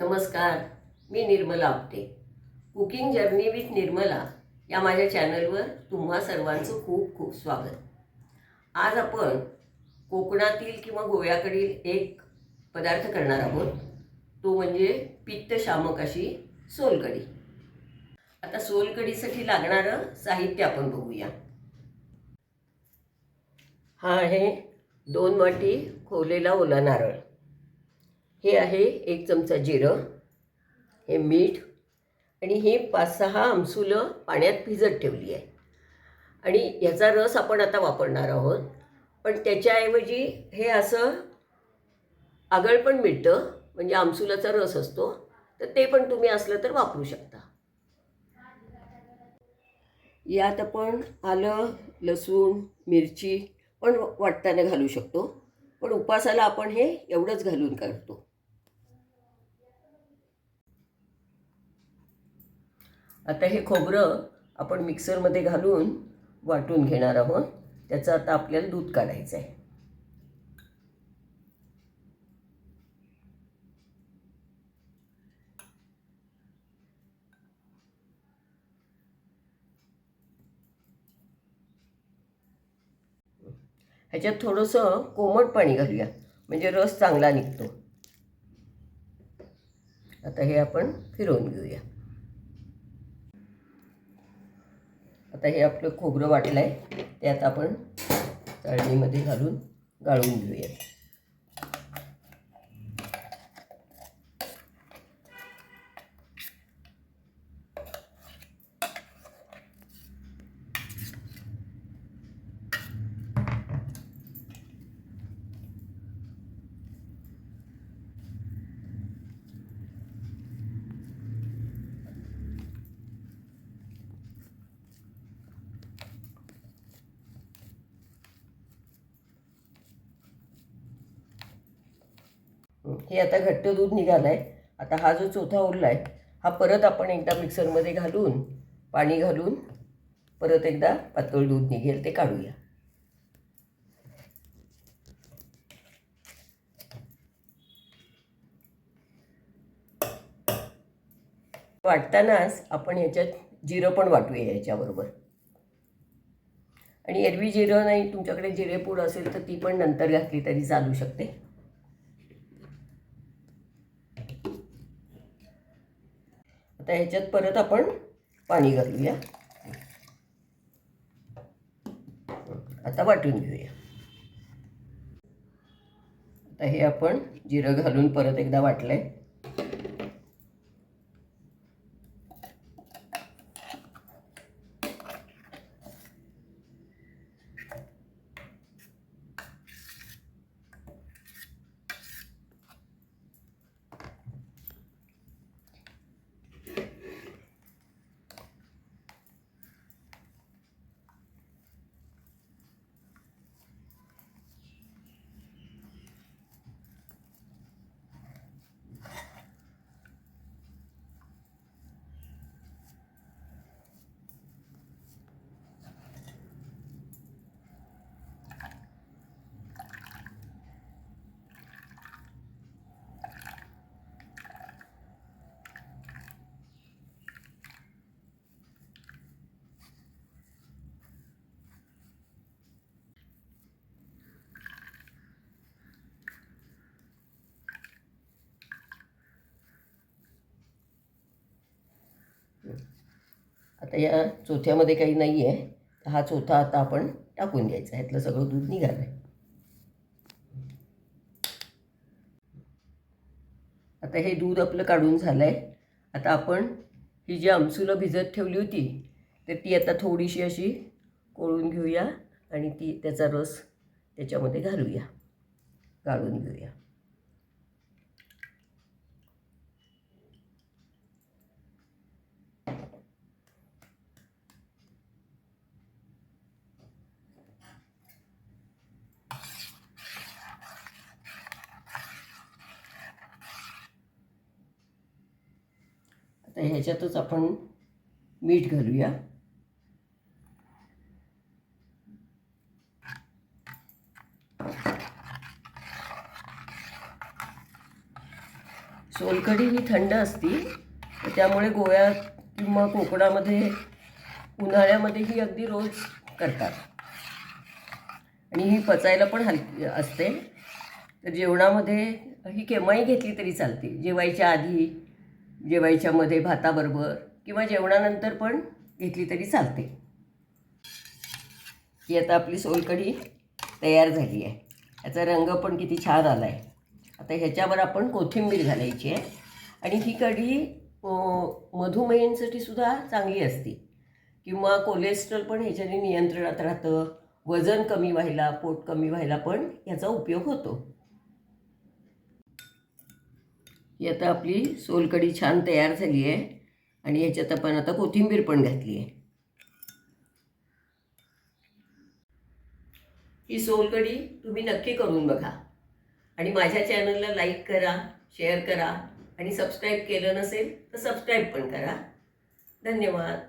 नमस्कार मी Nirmala Apte. Cooking journey with Nirmala या माझ्या चॅनलवर तुम्हा सर्वांचं खूप खूप स्वागत. आज आपण कोकणातील किंवा गोव्याकडील एक पदार्थ करणार आहोत. तो म्हणजे पित्तशामक अशी सोलकढी. आता सोलकढीसाठी लागणारं साहित्य आपण बघूया. हा आहे दोन वाटी खोवलेला ओला नारळ. हे आहे एक चमचा जिरं हे मीठ आणि हे पाच सहा आमसुलं पाण्यात भिजत ठेवली आहे. आणि ह्याचा रस आपण आता वापरणार आहोत. पण त्याच्याऐवजी हे असं आगळ पण मिळतं म्हणजे आमसुलाचा रस असतो तर ते पण तुम्ही असलं तर वापरू शकता. यात आपण आलं लसूण मिरची पण वाटताना घालू शकतो. पण उपासाला आपण हे एवढंच घालून करतो. आता हे खोबरं आपण मिक्सरमध्ये घालून वाटून घेणार आहोत. त्याचं आता आपल्याला दूध काढायचं आहे. ह्याच्यात थोडंसं कोमट पाणी घालूया. म्हणजे रस चांगला निघतो. आता हे आपण फिरवून घेऊया. आता हे आपलं खोबरं वाटलं आहे ते आता आपण चाळणीमध्ये घालून गाळून घेऊयात. हे आता घट्ट दूध निघालं आहे आता हा जो चौथा उरला आहे हा परत आपण एकदा मिक्सरमध्ये घालून पाणी घालून परत एकदा पातळ दूध निघेल ते काढूया. वाटतानाच आपण ह्याच्यात जिरं पण वाटूया याच्याबरोबर. आणि एरवी जिरं नाही तुमच्याकडे जिरेपूड असेल तर ती पण नंतर घातली तरी चालू शकते. आता ह्याच्यात परत आपण पाणी घालूया. आता वाटून घेऊया. आता हे आपण जिरं घालून परत एकदा वाटलंय. आता या चोथ्यामध्ये काही नाही आहे. हा चोथा आता आपण टाकून घ्यायचा ह्यातलं सगळं दूध निघालं आहे आता हे दूध आपलं काढून झालं आहे आता आपण ही जी आमसुलं भिजत ठेवली होती तर ती आता थोडीशी अशी कोळून घेऊया आणि ती त्याचा रस त्याच्यामध्ये घालूया. गाळून घेऊया. तर ह्याच्यातच आपण मीठ घालूया. सोलकढी ही थंड असती तर त्यामुळे गोव्यात किंवा कोकणामध्ये उन्हाळ्यामध्ये ही अगदी रोज करतात. आणि ही पचायला पण हलकी असते. तर जेवणामध्ये ही केव्हाही घेतली तरी चालते. जेवायच्या आधी जेवायच्या मध्ये भाताबरोबर किंवा जेवणानंतर पण घेतली तरी चालते. ही आता आपली सोलकढी तयार झाली आहे. याचा रंग पण किती छान आला आहे आता ह्याच्यावर आपण कोथिंबीर घालायची आहे. आणि ही कढी मधुमेहींसाठी सुद्धा चांगली असते. किंवा कोलेस्ट्रॉल पण ह्याच्याने नियंत्रणात राहतं. वजन कमी व्हायला पोट कमी व्हायला पण याचा उपयोग होतो. ही आता आपली सोलकढी छान तयार झाली आहे. आणि ह्याच्यात आपण आता कोथिंबीर पण घातली आहे. ही सोलकढी तुम्ही नक्की करून बघा. आणि माझ्या चॅनलला लाईक करा शेअर करा आणि सबस्क्राईब केलं नसेल तर सबस्क्राईब पण करा. धन्यवाद.